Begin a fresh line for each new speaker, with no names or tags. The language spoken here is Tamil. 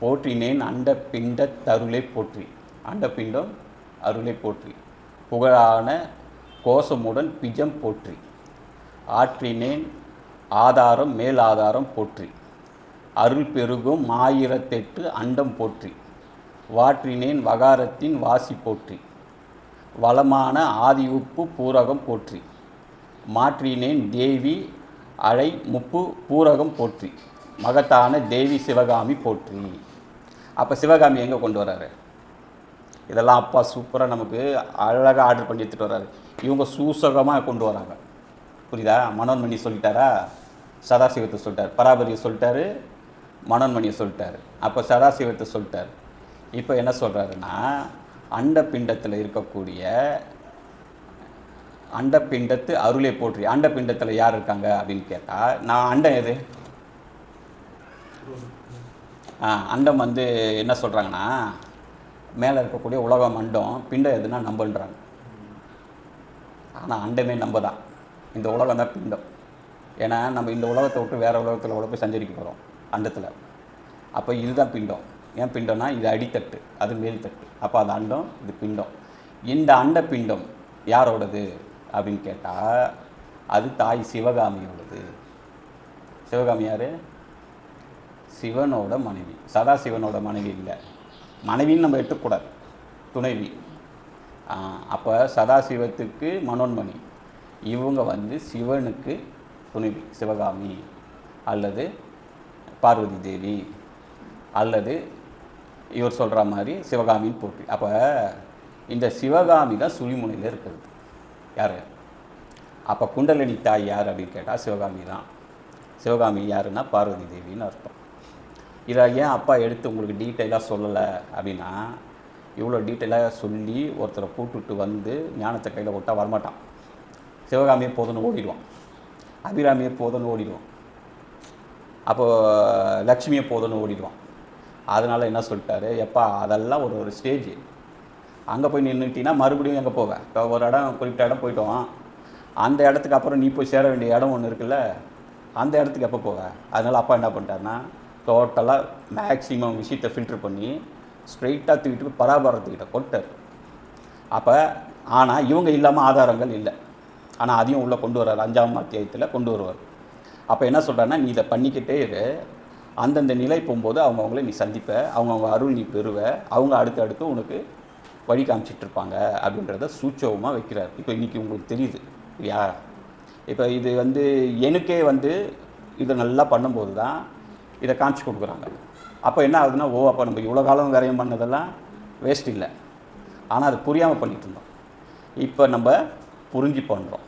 போற்றினேன் அண்ட பிண்ட தருளை போற்றி. அண்ட பிண்டம் அருளை போற்றி. புகழான கோஷமுடன் பிஜம் போற்றி. ஆற்றினேன் ஆதாரம் மேல் ஆதாரம் போற்றி. அருள் பெருகும் மாயிரத்தெட்டு அண்டம் போற்றி. வாற்றினேன் வகாரத்தின் வாசி போற்றி. வளமான ஆதி உப்பு பூரகம் போற்றி. மாற்றினேன் தேவி அழை முப்பு பூரகம் போற்றி. மகத்தான தேவி சிவகாமி போற்றி. அப்போ சிவகாமி எங்கே கொண்டு வர்றாரு? இதெல்லாம் அப்பா சூப்பராக நமக்கு அழகாக ஆர்டர் பண்ணி எடுத்துகிட்டு வர்றாரு. இவங்க சூசகமாக கொண்டு வராங்க. புரியுதா? மனோன்மணி சொல்லிட்டாரா? சதாசிவத்தை சொல்லிட்டார். பராபரியை சொல்லிட்டாரு. மனோன்மணியை சொல்லிட்டார். அப்போ சதாசிவத்தை சொல்லிட்டார். இப்போ என்ன சொல்கிறாருன்னா அண்டப்பிண்டத்தில் இருக்கக்கூடிய அண்டப்பிண்டத்து அருளை போற்றி. அண்டப்பிண்டத்தில் யார் இருக்காங்க அப்படின்னு கேட்டால் நான் அண்டம் எது? அண்டம் வந்து என்ன சொல்கிறாங்கன்னா மேலே இருக்கக்கூடிய உலகம் அண்டம் பிண்டம் எதுனா நம்பன்றாங்க. ஆனால் அண்டமே நம்ப தான் இந்த உலகம் தான் பிண்டம். ஏன்னா நம்ம இந்த உலகத்தை விட்டு வேறு உலகத்தில் கூட போய் சஞ்சரிக்க போகிறோம் அண்டத்தில். அப்போ இதுதான் பிண்டம். ஏன் பிண்டம்னா இது அடித்தட்டு அது மேல்தட்டு. அப்போ அது அண்டம் இது பிண்டம். இந்த அண்ட பிண்டம் யாரோடது அப்படின்னு கேட்டால் அது தாய் சிவகாமியோடது. சிவகாமி யார்? சிவனோட மனைவி. சதாசிவனோட மனைவி இல்லை. மனைவின்னு நம்ம எடுத்துக்கூடாது துணைவி. அப்போ சதாசிவத்துக்கு மனோன்மணி. இவங்க வந்து சிவனுக்கு துணைவி சிவகாமி. அல்லது பார்வதி தேவி. அல்லது இவர் சொல்கிற மாதிரி சிவகாமின்னு போட்டி அப்போ இந்த சிவகாமி தான் சுழிமுனையில் இருக்கிறது. யார்? அப்போ குண்டலினி தாய் யார் அப்படின்னு கேட்டால் சிவகாமி தான். சிவகாமி யாருன்னா பார்வதி தேவின்னு அர்த்தம். இதை ஏன் அப்பா எடுத்து உங்களுக்கு டீட்டெயிலாக சொல்லலை அப்படின்னா இவ்வளோ டீட்டெயிலாக சொல்லி ஒருத்தரை கூப்பிட்டு வந்து ஞானத்தை கையில் விட்டால் வரமாட்டான். சிவகாமியை போதும்னு ஓடிடுவான். அபிராமியை போதும்னு ஓடிடுவான். அப்போது லக்ஷ்மியை போதும்னு ஓடிடுவான். அதனால் என்ன சொல்லிட்டாரு? எப்பா அதெல்லாம் ஒரு ஒரு ஸ்டேஜ் அங்கே போய் நின்றுட்டிங்கன்னா மறுபடியும் எங்கே போவேன் இப்போ ஒரு இடம் குறிப்பிட்ட இடம் போயிட்டோம் அந்த இடத்துக்கு அப்புறம் நீ போய் சேர வேண்டிய இடம் ஒன்று இருக்குல்ல அந்த இடத்துக்கு எப்போ போவேன் அதனால் அப்பா என்ன பண்ணிட்டாருன்னா டோட்டலாக மேக்ஸிமம் விஷயத்தை ஃபில்டர் பண்ணி ஸ்ட்ரைட்டாக தூக்கிட்டு போய் பராபரத்துக்கிட்ட கொட்டார் அப்போ ஆனால் இவங்க இல்லாமல் ஆதாரங்கள் இல்லை. ஆனால் அதையும் உள்ளே கொண்டு வர்றார். அஞ்சாம் அத்தியாயத்தில் கொண்டு வருவார். அப்போ என்ன சொல்கிறான்னா நீ இதை பண்ணிக்கிட்டே இரு. அந்தந்த நிலை போகும்போது அவங்கவுங்கள நீ சந்திப்ப. அவங்கவுங்க அருள் நீ பெறுவ. அவங்க அடுத்து அடுத்து உனக்கு வழி காமிச்சிட்டு இருப்பாங்க. அப்படின்றத சூட்சவமாக வைக்கிறார். இப்போ இன்றைக்கி உங்களுக்கு தெரியுது. இல்லையா? இப்போ இது வந்து எனக்கே வந்து இதை நல்லா பண்ணும்போது தான் இதை காமிச்சு கொடுக்குறாங்க. அப்போ என்ன ஆகுதுன்னா ஓ அப்போ நம்ம இவ்வளோ காலம் விரயம் பண்ணதெல்லாம் வேஸ்ட் இல்லை. ஆனால் அது புரியாமல் பண்ணிகிட்டு இருந்தோம். இப்போ நம்ம புரிஞ்சு பண்ணுறோம்